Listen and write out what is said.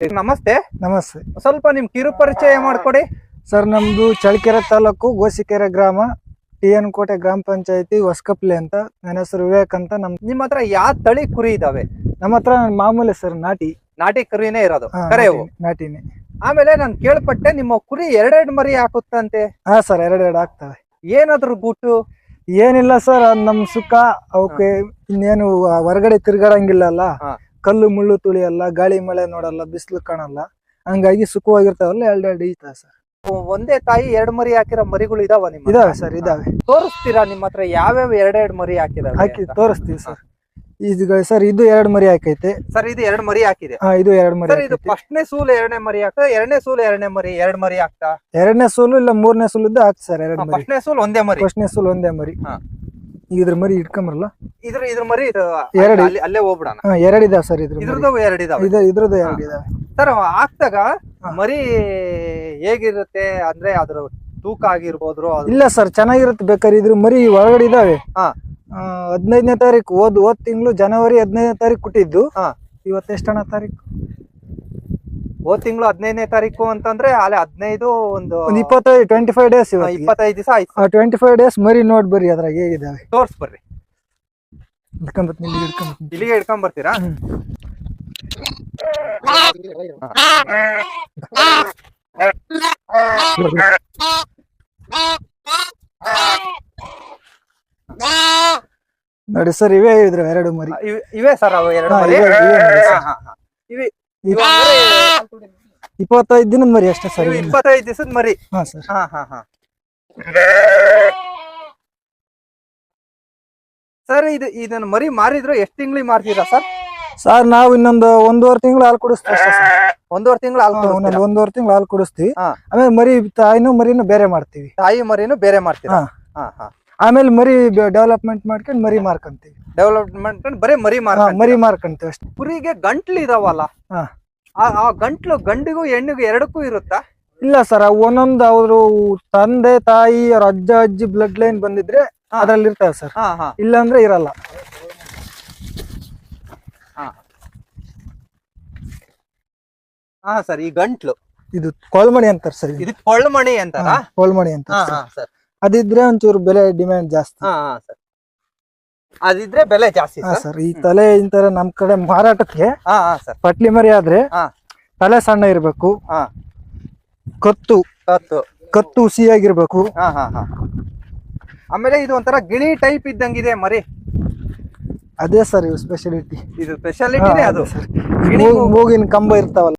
ನಮಸ್ತೆ. ನಮಸ್ತೆ. ಸ್ವಲ್ಪ ನಿಮ್ ಕಿರು ಪರಿಚಯ ಮಾಡ್ಕೊಡಿ. ಸರ್ ನಮ್ದು ಚಳ್ಳಕೆರೆ ತಾಲೂಕು ಗೋಸಿಕೆರೆ ಗ್ರಾಮ ಟಿ ಎನ್ ಕೋಟೆ ಗ್ರಾಮ ಪಂಚಾಯತಿ ಹೊಸಕಪ್ಲೆ ಅಂತ ನನ್ನ ಹೆಸರು ವಿವೇಕ್ ಅಂತ ನಮ್ ನಿಮ್ಮ ಹತ್ರ ಯಾವ ತಳಿ ಕುರಿ ಇದಾವೆ? ನಮ್ಮ ಹತ್ರ ಮಾಮೂಲಿ ಸರ್ ನಾಟಿ. ನಾಟಿ ಕುರಿನೇ ಇರೋದು. ಹಾ, ನಾಟಿ- ನಾಟಿನೇ. ಆಮೇಲೆ ನಾನು ಕೇಳ್ಪಟ್ಟೆ ನಿಮ್ಮ ಕುರಿ ಎರಡೆರಡು ಮರಿ ಹಾಕುತ್ತಂತೆ. ಹಾ ಸರ್ ಎರಡೆರಡು ಆಗ್ತವೆ ಏನಾದ್ರು ಗುಟ್ಟು? ಏನಿಲ್ಲ ಸರ್ ಅದ್ ನಮ್ ಸುಖ. ಅವಕ್ಕೆ ಇನ್ನೇನು ಆ ಹೊರಗಡೆ ತಿರ್ಗಾಡಂಗಿಲ್ಲಲ್ಲ ಹಾ. ಕಲ್ಲು ಮುಳ್ಳು ತುಳಿಯಲ್ಲ ಗಾಳಿ ಮಳೆ ನೋಡಲ್ಲ ಬಿಸಿಲು ಕಾಣಲ್ಲ. ಹಂಗಾಗಿ ಸುಖವಾಗಿರ್ತಾವಲ್ಲ ಎರಡೆರಡು ಈತಾವ ಸರ್ ಒಂದೇ ತಾಯಿ ಎರಡ್ ಮರಿ ಹಾಕಿರೋ ಮರಿಗಳು ಇದಾವ ನಿಮ್? ಇದಾವೆ ಸರ್ ಇದಾವೆ. ತೋರಿಸ್ತೀರಾ ನಿಮ್ ಹತ್ರ ಯಾವ್ಯಾವ ಎರಡೆರಡು ಮರಿ ಹಾಕಿದಾವೆ ಹಾಕಿ? ತೋರಿಸ್ತೀವಿ ಸರ್. ಇದು ಸರ್ ಇದು ಎರಡ್ ಮರಿ ಹಾಕೈತೆ. ಸರ್ ಇದು ಎರಡ್ ಮರಿ ಹಾಕಿದೆ. ಹಾ ಇದು ಎರಡ್ ಮರಿ ಸರ್ ಇದು ಹಾಕೈತೆ. ಫಸ್ಟ್ನೇ ಸೂಲು ಎರಡನೇ ಮರಿ ಹಾಕ್ತಾ ಎರಡನೇ ಸೂಲು ಎರಡನೇ ಮರಿ ಎರಡ್ ಮರಿ ಹಾಕ್ತಾ? ಎರಡನೇ ಸೂಲು ಇಲ್ಲ ಮೂರನೇ ಸೂಲು ಇದ್ದು ಹಾಕ್ತಿ ಸರ್ ಎರಡು ಮರಿ. ಫಸ್ಟ್ನೇ ಸೂಲು ಒಂದೇ ಮರಿ. ಫಸ್ಟ್ನೇ ಸೂಲು ಒಂದೇ ಮರಿ. ಹಾ. ಇದ್ರ ಮರಿ ಇಟ್ಕೊಂಬರಲ್ಲ? ಇದ್ರ ಇದ್ರ ಮರಿ ಇದು ಎರಡು. ಅಲ್ಲಿ- ಅಲ್ಲೇ ಹೋಗ್ಬಿಡಣ. ಹಾ ಸರ್ ಇದ್ರ ಮರಿ. ಇದ್ರದ್ದು ಎರಡು ಇದಾವೆ. ಇದು ಇದ್ರದ್ದು ಎರಡು ಇದಾವೆ. ಸರ್ ಹಾಕ್ದಾಗ ಮರಿ ಹೇಗಿರುತ್ತೆ? ಅಂದ್ರೆ ಅದ್ರ ತೂಕ ಆಗಿರ್ಬೋದ್ರು ಇಲ್ಲ ಸರ್ ಚೆನ್ನಾಗಿರುತ್ತೆ ಬೇಕಾದ್ರೆ ಇದ್ರ ಮರಿ ಒಳಗಡೆ ಇದಾವೆ. ಹಾ. ಹದಿನೈದನೇ ತಾರೀಕು ಹೋದ್ ಹೋದ್ ತಿಂಗಳು ಜನವರಿ ಹದಿನೈದನೇ ತಾರೀಕು ಕೊಟ್ಟಿದ್ದು ಹಾ. ತಾರೀಕು? ಹೋದ್ ತಿಂಗಳು ಹದಿನೈದನೇ ತಾರೀಕು ಅಂತಂದ್ರೆ ಅಲ್ಲಿ ಹದಿನೈದು ಒಂದು ಇಪ್ಪತ್ತೈದು ಟ್ವೆಂಟಿ ಫೈವ್ ಡೇಸ್ ಇಪ್ಪತ್ತೈದು ದಿವಸ ಆಯ್ತು. ಟ್ವೆಂಟಿ ಫೈವ್ ಡೇಸ್ ಮರಿ ನೋಡ್ ಬರ್ರಿ ಅದ್ರಾಗ ಹೇಗಿದಾವೆ. ತೋರ್ಸ್ ಬರ್ರಿ. ಇಟ್ಕೊಂಬತ್ತೀನಿ ಇಲ್ಲಿಗೆ ಇಟ್ಕೊಂಡ್ ಬರ್ತೀರಾ. ನೋಡಿ ಸರ್ ಇವೇ ಇದ್ರು ಎರಡು ಮರಿ. ಇವೇ ಸರ್ ಅವು ಎರಡು ಮರಿ. ಇವೆ- ಇಪ್ಪತ್ತೈದು ದಿನದ ಮರಿ ಅಷ್ಟೇ ಸರ್. ಇಪ್ಪತ್ತೈದು ದಿವಸದ ಮರಿ. ಹಾ ಸರ್. ಹಾ ಹಾ ಹಾ. ಸರ್ ಇದು ಇದನ್ನ ಮರಿ ಮಾರಿದ್ರು ಎಷ್ಟು ತಿಂಗಳಿಗೆ ಮಾರ್ತೀರಾ ಸರ್? ಸರ್ ನಾವು ಇನ್ನೊಂದು ಒಂದೂವರೆ ತಿಂಗಳು ಹಾಲು ಕುಡಿಸ್ತೀವಿ ಒಂದೂವರೆ ತಿಂಗಳು ಹಾಲು ಒಂದೂವರೆ ತಿಂಗಳು ಹಾಲು ಕುಡಿಸ್ತೀವಿ. ಆಮೇಲೆ ಮರಿ ತಾಯಿನೂ ಮರಿನೂ ಬೇರೆ ಮಾಡ್ತೀವಿ. ತಾಯಿ ಮರಿನೂ ಬೇರೆ ಮಾಡ್ತೀವಿ ಹಾ. ಹಾ ಹಾ. ಆಮೇಲೆ ಮರಿ ಡೆವಲಪ್ಮೆಂಟ್ ಮಾಡ್ಕೊಂಡು ಮರಿ ಮಾರ್ಕೊಂತೀವಿ ಡೆವಲಪ್ಮೆಂಟ್ ಬರೀ ಮರಿ ಹಾ, ಮಾರ್ಕೊಂತೀರಾ? ಮರಿ ಮಾರ್ಕೊಂತೀವಿ ಅಷ್ಟೇ. ಕುರಿಗೆ ಗಂಟ್ಲು ಇದಾವಲ್ಲ? ಹಾ. ಆ ಆ ಗಂಟ್ಲು ಗಂಡಿಗೂ ಹೆಣ್ಣಿಗೂ ಎರಡಕ್ಕೂ ಇರುತ್ತಾ? ಇಲ್ಲ ಸರ್ ಒಂದೊಂದು ಅವರು ತಂದೆ ತಾಯಿ ಅವ್ರ ಅಜ್ಜ ಅಜ್ಜಿ ಬ್ಲಡ್ ಲೈನ್ ಬಂದಿದ್ರೆ. ಅದ್ರಲ್ಲಿ ಇರ್ತಾವ ಸರ್. ಹಾ ಹಾ. ಇಲ್ಲ ಅಂದ್ರೆ ಇರಲ್ಲ. ಹಾ. ಸರ್ ಈ ಗಂಟ್ಲು. ಇದು ಕೊಳ್ಮಣಿ ಅಂತಾರೆ ಸರ್ ಇದು. ಕೊಳ್ಮಣಿ ಕೊಳ್ಳಮಣಿ ಅಂತಾರ? ಕೊಳ್ಮಣಿ ಕೋಲ್ಮಣಿ ಅಂತ ಹಾ ಹಾ ಸರ್. ಅದಿದ್ರೆ ಒಂಚೂರು ಬೆಲೆ ಡಿಮ್ಯಾಂಡ್ ಜಾಸ್ತಿ. ಹಾ ಸರ್. ಅದಿದ್ರೆ ಬೆಲೆ ಜಾಸ್ತಿ ಹಾ ಸರ್. ಈ ತಲೆ ಇಂತರ ನಮ್ ಕಡೆ ಮಾರಾಟಕ್ಕೆ ಹಾ ಹಾ ಸರ್. ಪಟ್ಲಿ ಮರಿ ಆದ್ರೆ ಹಾ. ತಲೆ ಸಣ್ಣ ಇರ್ಬೇಕು ಹಾ. ಕತ್ತು ಹತ್ತು ಕತ್ತು ಹುಸಿಯಾಗಿರ್ಬೇಕು. ಹಾ ಹಾ ಹಾ. ಆಮೇಲೆ ಇದು ಒಂಥರ ಗಿಳಿ ಟೈಪ್ ಇದ್ದಂಗಿದೆ ಮರಿ. ಅದೇ ಸರ್ ಇವು ಸ್ಪೆಷಾಲಿಟಿ ಇದು ಸ್ಪೆಷಾಲಿಟಿನೇ ಅದು. ಸರ್. ಗಿಣಿ ಮೂಗು. ಮೂಗಿನ ಕಂಬ ಇರ್ತಾವಲ್ಲ.